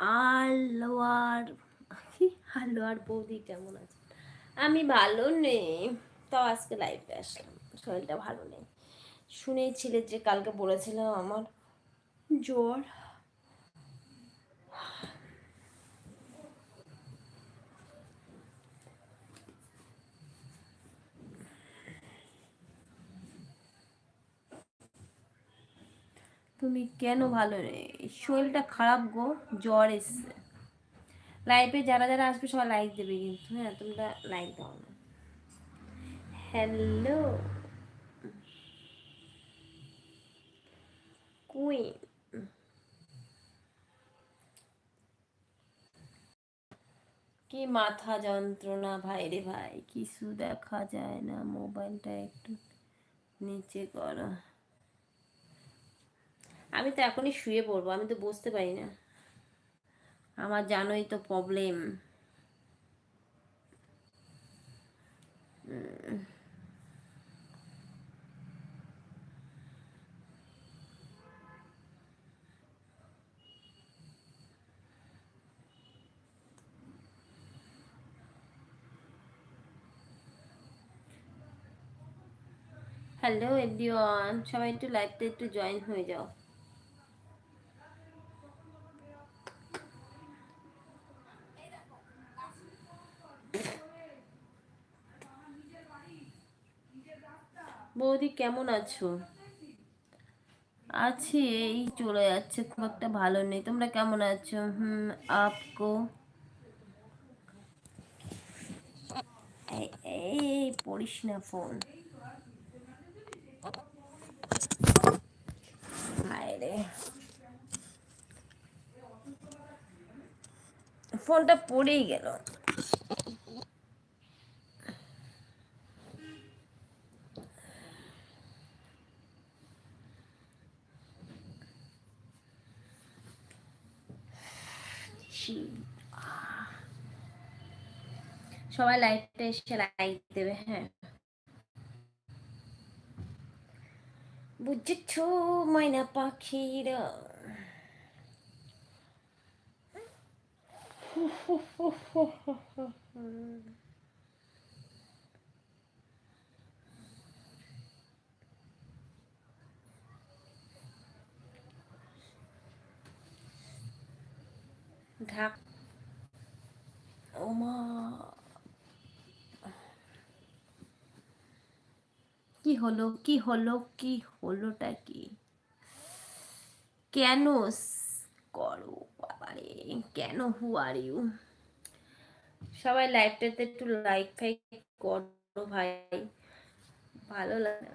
আলোয়ার আলোয়ার বৌদি কেমন আছে আমি ভালো নেই, তাও আজকে লাইভে আসলাম, শরীরটা ভালো নেই। শুনেছিলে যে কালকে বলেছিলাম আমার জ্বর তুমি কেন ভালো শরীরটা খারাপ গো, জ্বর এসছে। লাইভে যারা যারা আসবে সবাই লাইক দেবে কিন্তু হ্যাঁ? তোমরা লাইক দাও না। হ্যালো কুইন কি মাথা যন্ত্রণা ভাই রে ভাই? কিছু দেখা যায় না। মোবাইলটা একটু নিচে করো। আমি তো এখনই শুয়ে পড়ব, আমি তো বসতে পারি না। আমার জানোই তো প্রবলেম হ্যালো এভরিওয়ান সবাই একটু লাইভটা একটু জয়েন হয়ে যাও। বৌদি, কেমন আছো? আছি, এই চলে যাচ্ছে, খুব একটা ভালো নেই। তোমরা কেমন আছো? হুম, আপকো? এই পড়িস না ফোন। ফোনটা পড়েই গেল। সবাই লাইটটা এসে লাইট দেবে হ্যাঁ। বুঝেছ ময়না পাখিরা? ঢাক ওমা কি হলো, কি হলো, কি হলোটা কি? কেন করো বাবারে, কেন হু আর ইউ সবাই লাইভটাতে একটু লাইক ফাইক করো ভাই, ভালো লাগে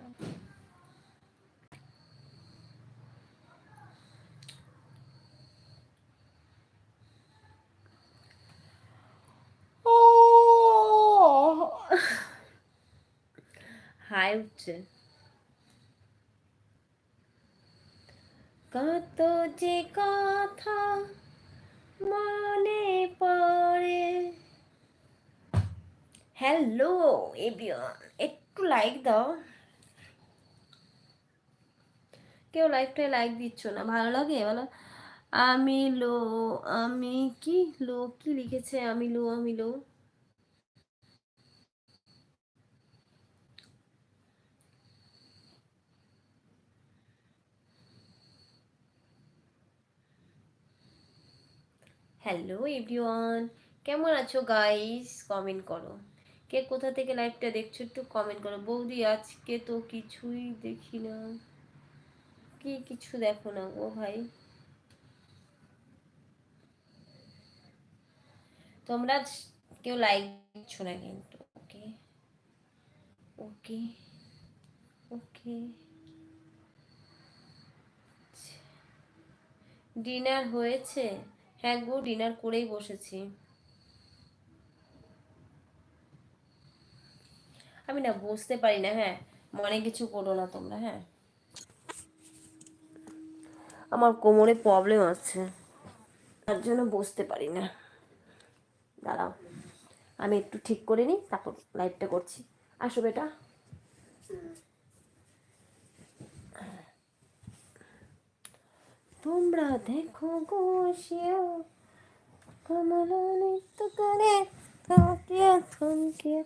হাই উঠছে কত যে কথা মনে পড়ে। হ্যালো এভিয়ন একটু লাইক দাও। কেউ লাইকটাই লাইক দিচ্ছ না, ভালো লাগে? বলো, আমি লো, আমি কি? লো কি লিখেছে? আমি লো আমি লো। হ্যালো এভরিওয়ান কেমন আছো গাইস কমেন্ট করো। কে কোথা থেকে লাইভটা দেখছ একটু কমেন্ট করো। বৌদি, আজকে তো কিছুই দেখি না। কি কিছু দেখো না ও ভাই? তোমরা কেউ লাইক দিচ্ছ না কিন্তু ওকে ওকে ওকে ডিনার হয়েছে? হ্যাঁ গো ডিনার করেই বসেছি। আমি না বসতে পারি না হ্যাঁ। মনে কিছু করো না তোমরা হ্যাঁ। আমার কোমরে প্রবলেম আছে। তার জন্য বসতে পারি না। দাঁড়াও। আমি একটু ঠিক করে নিই, তারপর লাইটটা করছি। আসো বেটা। তোমরা দেখো গো কমল নৃত্য করে থমকিয়ে থমকিয়ে।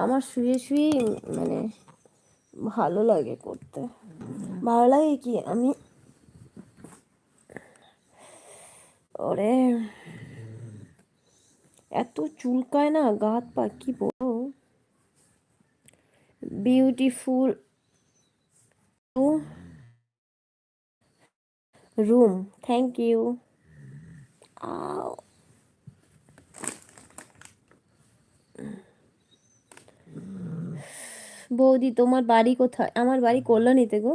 আমার শুয়ে শুয়ে মানে ভালো লাগে করতে। ভালো লাগে কি? আমি ওরে, এত চুলকায় না গাত পা, কি বলো বিউটিফুল রুম থ্যাংক ইউ। বৌদি তোমার বাড়ি কোথায়? আমার বাড়ি কল্যাণীতে গো।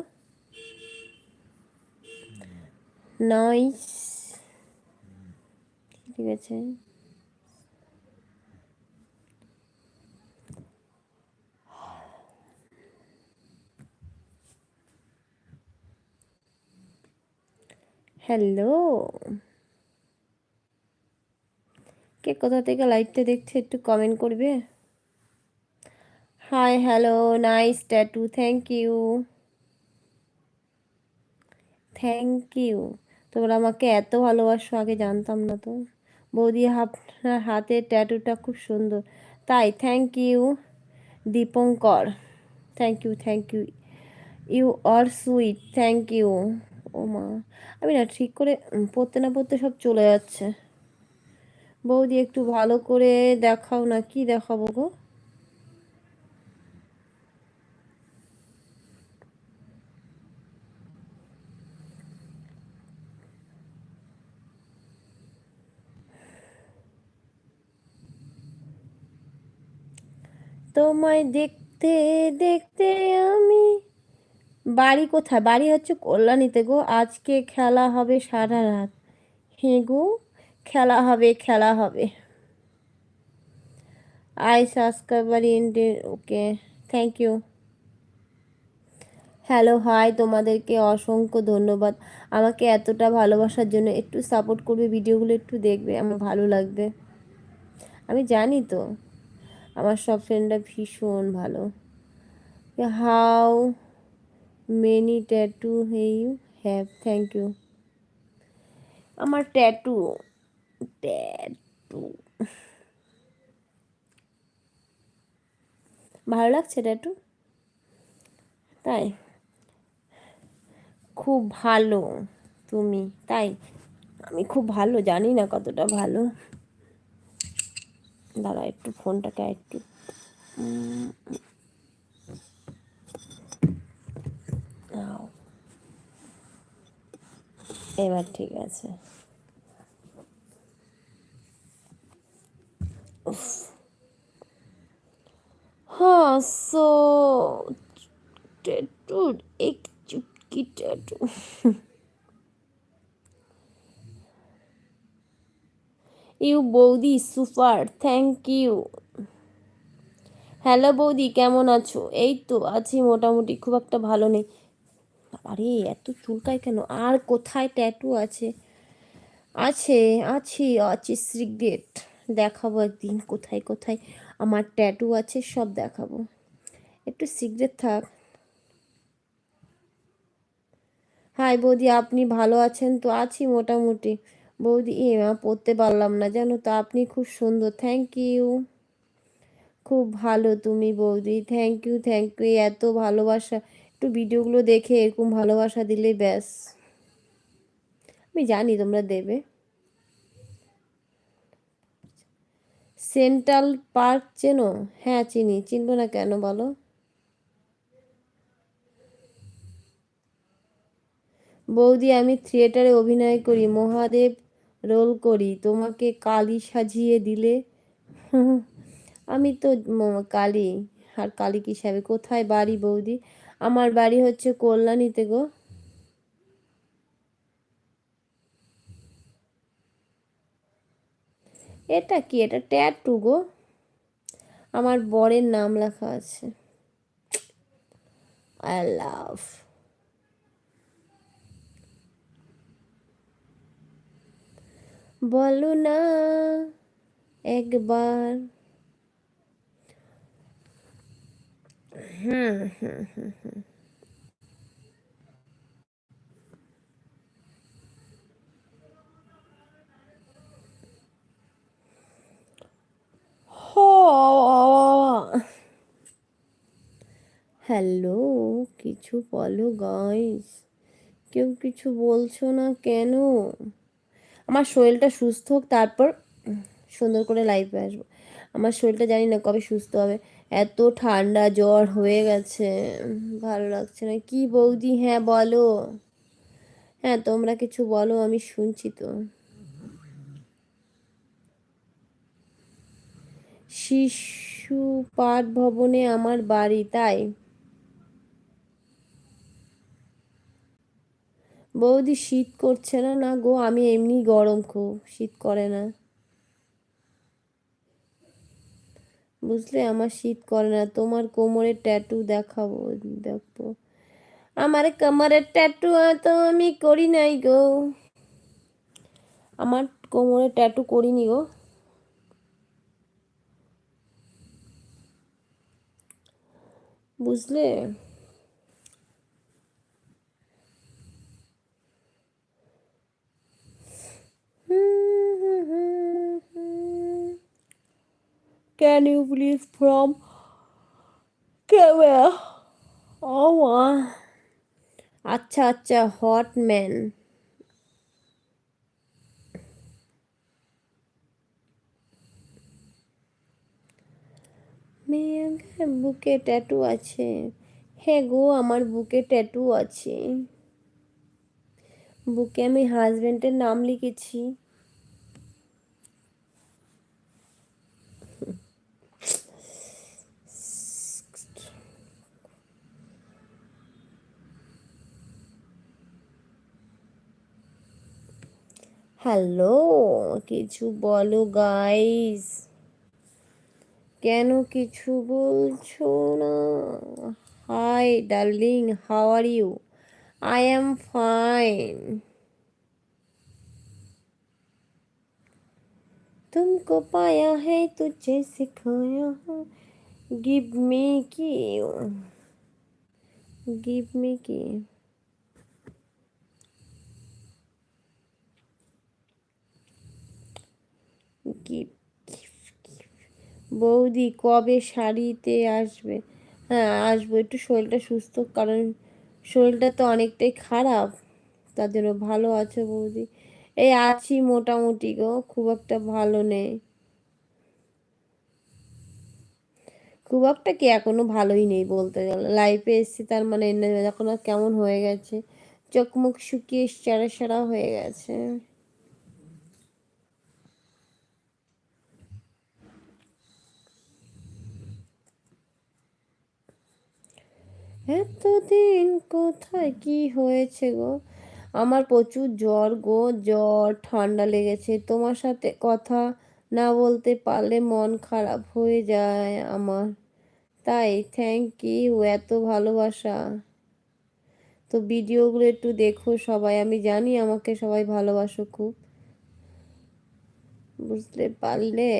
নয় ঠিক আছে। হ্যালো। কে কোথা থেকে লাইভটা দেখছে একটু কমেন্ট করবে? Hi hello nice tattoo thank you thank you তোমরা আমাকে এত ভালোবাসো, আগে জানতাম না তো। বৌদি, আপনার হাতের ট্যাটুটা খুব সুন্দর। তাই thank you Dipankar. Thank you thank you you are sweet thank you ও মা। আমি না ঠিক করে পড়তে না পড়তে সব চলে যাচ্ছে। বৌদি একটু ভালো করে দেখাও না, কি দেখাবো গো? তোমায় দেখতে দেখতে আমি বাড়ি কোথায়? বাড়ি হচ্ছে কল্যাণীতে গো। আজকে খেলা হবে সারা রাত। হ্যাঁ গো, খেলা হবে খেলা হবে। I subscriber indie, okay, thank you. Hello, hi, তোমাদেরকে অসংখ্য ধন্যবাদ। আমাকে এতটা ভালোবাসার জন্য একটু সাপোর্ট করবে, ভিডিওগুলো একটু দেখবে, আমার ভালো লাগবে। আমি জানি তো, আমার সব ফ্রেন্ডরা ভীষণ ভালো। How many tattoo hey you have thank you আমার ট্যাটু ট্যাটু ভালো লাগছে ট্যাটু তাই? খুব ভালো তুমি, তাই? আমি খুব ভালো, জানি না কতটা ভালো। দাঁড়া একটু ফোনটাকে একটু এবার ঠিক আছে हाँ सो टैटू एक चुटकी टैटू ইউ বৌদি সুপার থ্যাংক ইউ হ্যালো বৌদি কেমন আছো এই তো আছি মোটামুটি খুব একটা ভালো নেই আরে, এত চুলকায় কেন? আর কোথায় ট্যাটু আছে? আছে, আছি, আছে সিগ্রেট। দেখাবো একদিন কোথায় কোথায় আমার ট্যাটু আছে, সব দেখাবো। একটু সিগ্রেট থাক। হাই বৌদি, আপনি ভালো আছেন? তো আছি মোটামুটি। বৌদি, এ পড়তে পারলাম না, জানো তো, আপনি খুব সুন্দর। থ্যাংক ইউ খুব ভালো তুমি বৌদি। থ্যাংক ইউ থ্যাংক ইউ এত ভালোবাসা। একটু ভিডিওগুলো দেখে এরকম ভালোবাসা দিলে ব্যাস। আমি জানি তোমরা দেবে। সেন্ট্রাল পার্ক চেনো? হ্যাঁ চিনি। চিনবো না কেন বলো? বৌদি, আমি থিয়েটারে অভিনয় করি, মহাদেব রোল করি। তোমাকে কালী সাজিয়ে দিলে? আমি তো কালী। আর কালী হিসাবে কোথায় বাড়ি বৌদি? আমার বাড়ি হচ্ছে কল্যাণীতে গো। এটা কি? এটা ট্যাটু গো। আমার বরের নাম লেখা আছে। আই লাভ বলো না, একবার। হ্যালো, কিছু বলো গাইস কেউ কিছু বলছো না কেন? আমার শরীরটা সুস্থ হোক, তারপর সুন্দর করে লাইফে আসব। আমার শরীরটা জানি না কবে সুস্থ হবে। এত ঠান্ডা জ্বর হয়ে গেছে। ভালো লাগছে না। কি বৌদি? হ্যাঁ বলো। হ্যাঁ তোমরা কিছু বলো, আমি শুনছি তো। শিশু পাঠ ভবনে আমার বাড়ি, তাই? বৌদি শীত করছে না না গো, আমি এমনি গরম খুব, শীত করে না। বুঝলে? আমার শীত করে না। তোমার কোমরের ট্যাটু দেখাবো, দেখব। আমার কোমরের ট্যাটু তো আমি করি নাই গো। আমার কোমরে ট্যাটু করিনি গো। বুঝলে? Can you please from camera? Oh, আচ্ছা আচ্ছা হট ম্যান। মেয়ের বুকে ট্যাটু আছে। হ্যাঁ গো আমার বুকে ট্যাটু আছে। বুকে আমি হাজবেন্ডের নাম লিখেছি। হ্যালো কিছু বলো গাইস কেন কিছু বলছো না hi darling how are you I am fine तुमको पाया है तुझे सिखाया गिव मी की गिव मी की বৌদি কবে শাড়িতে আসবে? হ্যাঁ আসব। একটু শরীরটা সুস্থ, কারণ শরীরটা তো অনেকটাই খারাপ। জন্য ভালো আছে বৌদি। এই আছি মোটামুটি গো, খুব একটা ভালো নেই। খুব একটা কি এখনও ভালোই নেই বলতে গেলে। লাইফে এসছি, তার মানে এখন কেমন হয়ে গেছে, চোখ মুখ শুকিয়ে সারা সারা হয়ে গেছে। এতদিন কোথায় কি হয়েছে গো? আমার প্রচুর জ্বর গো, জ্বর, ঠান্ডা লেগেছে। তোমার সাথে কথা না বলতে পারলে মন খারাপ হয়ে যায় আমার। তাই থ্যাংক ইউ এত ভালোবাসা। তো ভিডিওগুলো একটু দেখো সবাই, আমি জানি আমাকে সবাই ভালোবাসো খুব। বুঝতে পারলে?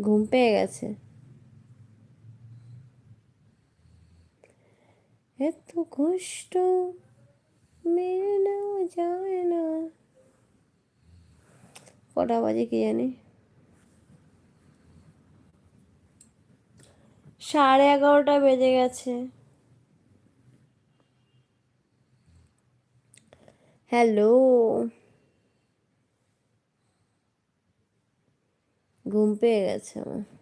ঘুম পেয়ে গেছে। এত কষ্ট, মেনে নেওয়া যায় না। কটা বাজে কি জানি? সাড়ে এগারোটা বেজে গেছে। হ্যালো। ঘুম পেয়ে গেছে আমার।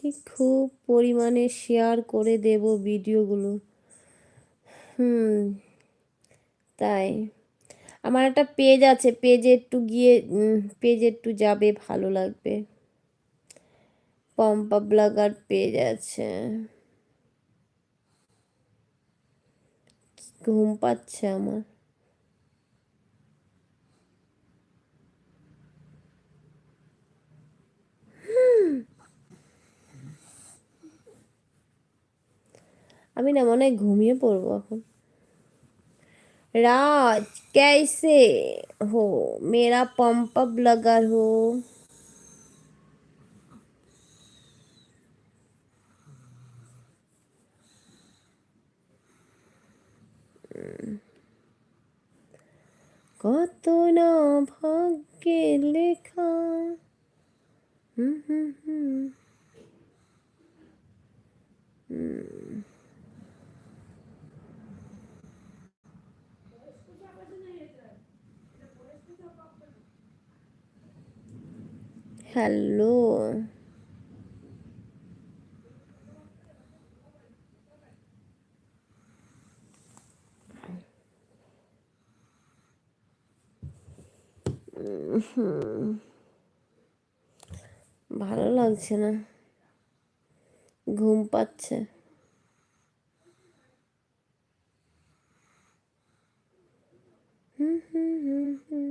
কি খুব পরিমাণে শেয়ার করে দেব ভিডিওগুলো হুম, তাই। আমার একটা পেজ আছে পেজে একটু গিয়ে পেজে একটু যাবে, ভালো লাগবে। পম্পা ব্লগার পেজ আছে। ঘুম পাচ্ছে আমার। আমি না মনে হয় ঘুমিয়ে পড়বো এখন राज कैसे हो मेरा पंप अप ब्लगर हो হ্যালো। ভালো লাগছে না। ঘুম পাচ্ছে। হুম হুম হুম হুম।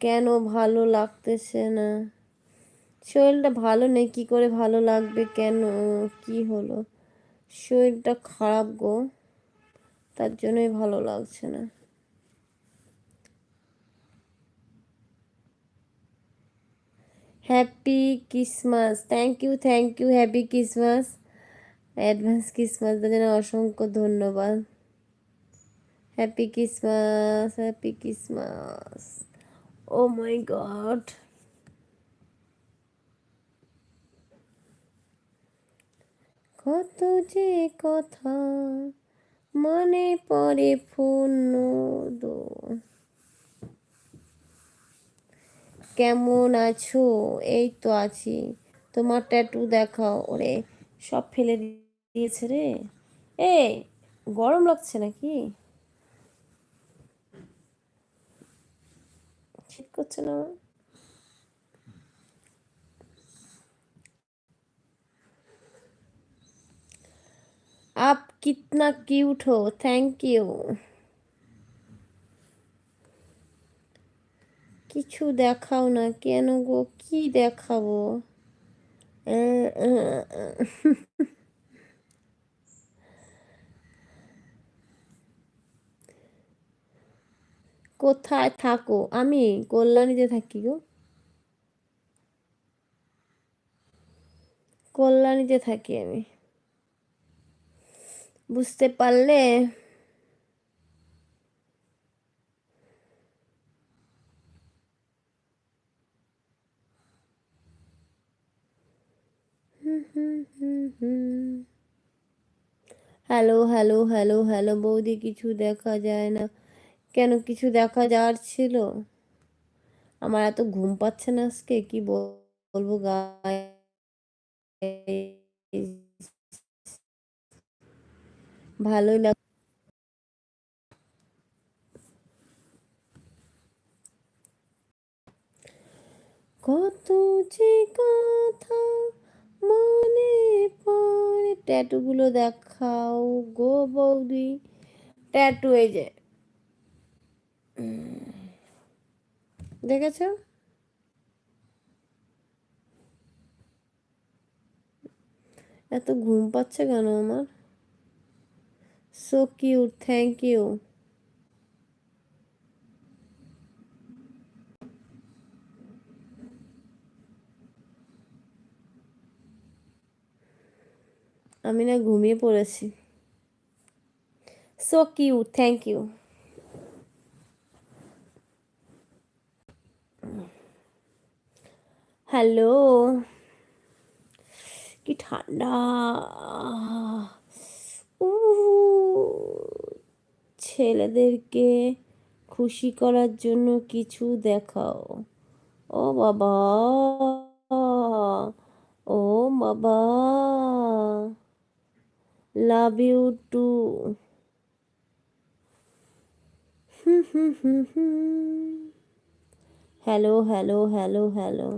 কেন ভালো লাগতেছে না? শরীরটা ভালো নেই, কি করে ভালো লাগবে কেন? কি হলো? শরীরটা খারাপ গো। তার জন্যই ভালো লাগছে না। Happy Christmas thank you thank you happy Christmas advance Christmas জন্য অসংখ্য ধন্যবাদ। Happy Christmas happy Christmas oh my God কত যে কথা মনে পড়ে দো কেমন আছো? এই তো আছি। তোমার ট্যাটু দেখাও ওরে। সব ফেলে দিয়েছে রে। এ গরম লাগছে নাকি? শীত করছে না আমার? आप कितना क्यूट हो थैंक यू কিছু দেখাও না কেন গো কি দেখাবো কোথায় থাকো? আমি কল্যাণীতে থাকি গো। কল্যাণীতে থাকি আমি। বুঝতে পারলে? হ্যালো হ্যালো হ্যালো হ্যালো, বৌদি, কিছু দেখা যায় না। কেন কিছু দেখা যাওয়ার ছিল? আমার এত ঘুম পাচ্ছে না আজকে, কি বলব ভালোই লাগ, কত যে কথা মনে পড়ে। ট্যাটুগুলো দেখাও গো বৌদি। ট্যাটু এই যে দেখেছ? এত ঘুম পাচ্ছে কেন আমার? সো কিউট থ্যাংক ইউ আমি না ঘুমিয়ে পড়েছি। So cute thank you hello. কি ঠান্ডা। উ ছেলেদেরকে খুশি করার জন্য কিছু দেখাও। ও বাবা। ও বাবা। Love you too. Hello hello hello hello.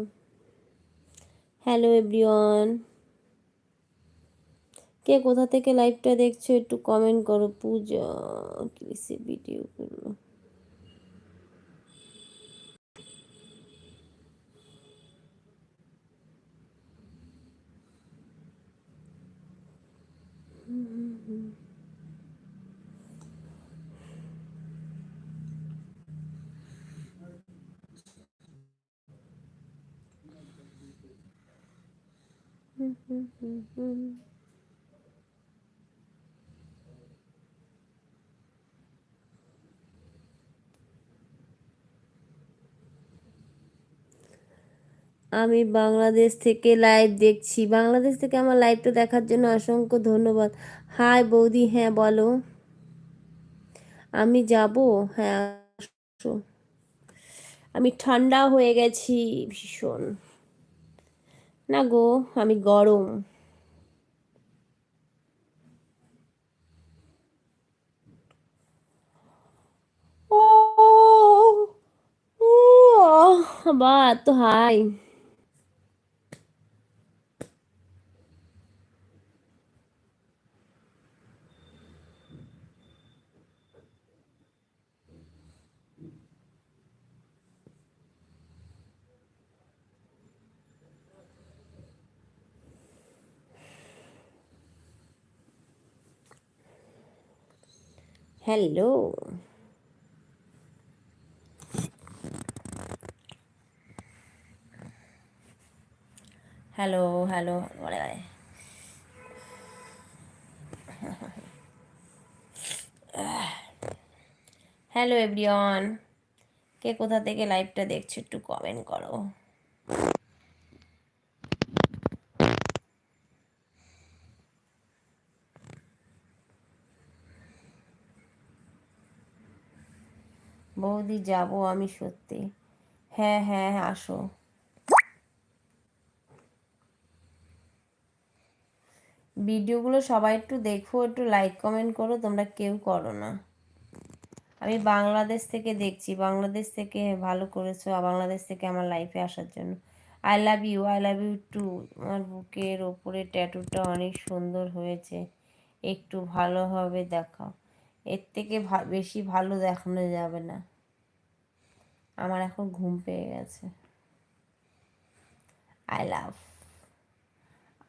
Hello everyone কে কোথা থেকে লাইভটা দেখছ একটু কমেন্ট করো পূজা কিসে ভিডিও আমি বাংলাদেশ থেকে লাইভ দেখছি। বাংলাদেশ থেকে আমার লাইভটা দেখার জন্য অসংখ্য ধন্যবাদ। হাই বৌদি হ্যাঁ বলো। আমি যাব? হ্যাঁ আমি ঠান্ডা হয়ে গেছি, ভীষণ। না গো, আমি গরম। বা তো হাই হ্যালো হ্যালো হ্যালো বলে বলে হ্যালো এভরিওয়ান কে কোথা থেকে লাইভটা দেখছ একটু কমেন্ট করো। বৌদি, যাব আমি সত্যি। হ্যাঁ হ্যাঁ আসো। ভিডিওগুলো সবাই একটু দেখো, একটু লাইক কমেন্ট করো, তোমরা কেউ করো না। আমি বাংলাদেশ থেকে দেখছি, বাংলাদেশ থেকে ভালো করেছ বাংলাদেশ থেকে আমার লাইফে আসার জন্য। I love you I love you too আমার বুকের ওপরে ট্যাটুটা অনেক সুন্দর হয়েছে। একটু ভালোভাবে দেখাও। এর থেকে বেশি ভালো দেখানো যাবে না। আমার এখন ঘুম পেয়ে গেছে। আই লাভ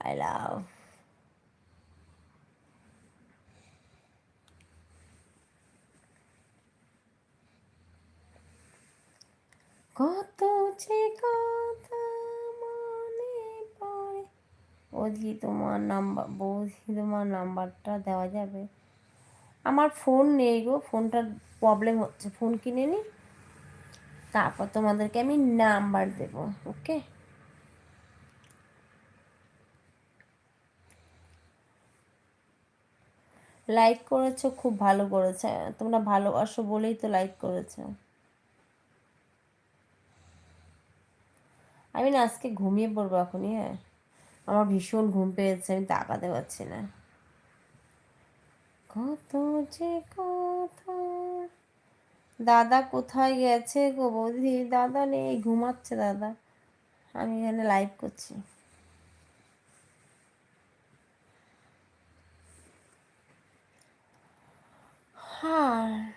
আই লাভ কত যে কথা মনে পড়ে। বৌদি তোমার নাম্বার বৌদি তোমার নাম্বারটা দেওয়া যাবে। আমার ফোন নেই গো ফোনটার প্রবলেম হচ্ছে। ফোন কিনে নি, তারপর তোমাদেরকে আমি নাম্বার দেব, ওকে? লাইক করেছ, খুব ভালো করেছে। তোমরা ভালোবাসো বলেই তো লাইক করেছ। আমি না আজকে ঘুমিয়ে পড়ব এখনই হ্যাঁ। আমার ভীষণ ঘুম পেয়েছে, আমি তাকাতে পারছি না। কত যে কথা। দাদা কোথায় গেছে গো বৌদি? দাদা নেই, ঘুমাচ্ছে দাদা। আমি এখানে লাইভ করছি। হ্যাঁ।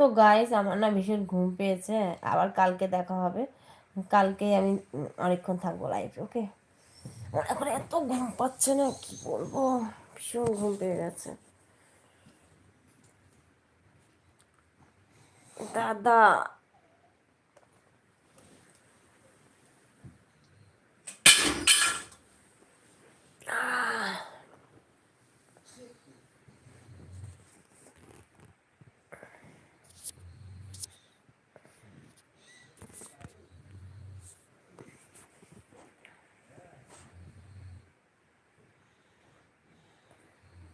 তো গাইস আমার না ভীষণ ঘুম পেয়েছে। আবার কালকে দেখা হবে। কালকে আমি অনেকক্ষণ থাকব লাইফে ওকে এখন এত ঘুম পাচ্ছে না, কি বলব? ভীষণ ঘুম পেয়ে গেছে। দাদা।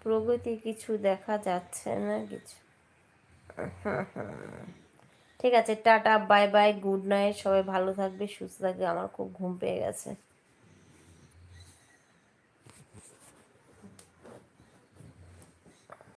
প্রগতি কিছু দেখা যাচ্ছে না কিছু। ঠিক আছে tata bye bye good night সবাই ভালো থাকবে সুস্থ থাকবে আমার খুব ঘুম পেয়ে গেছে।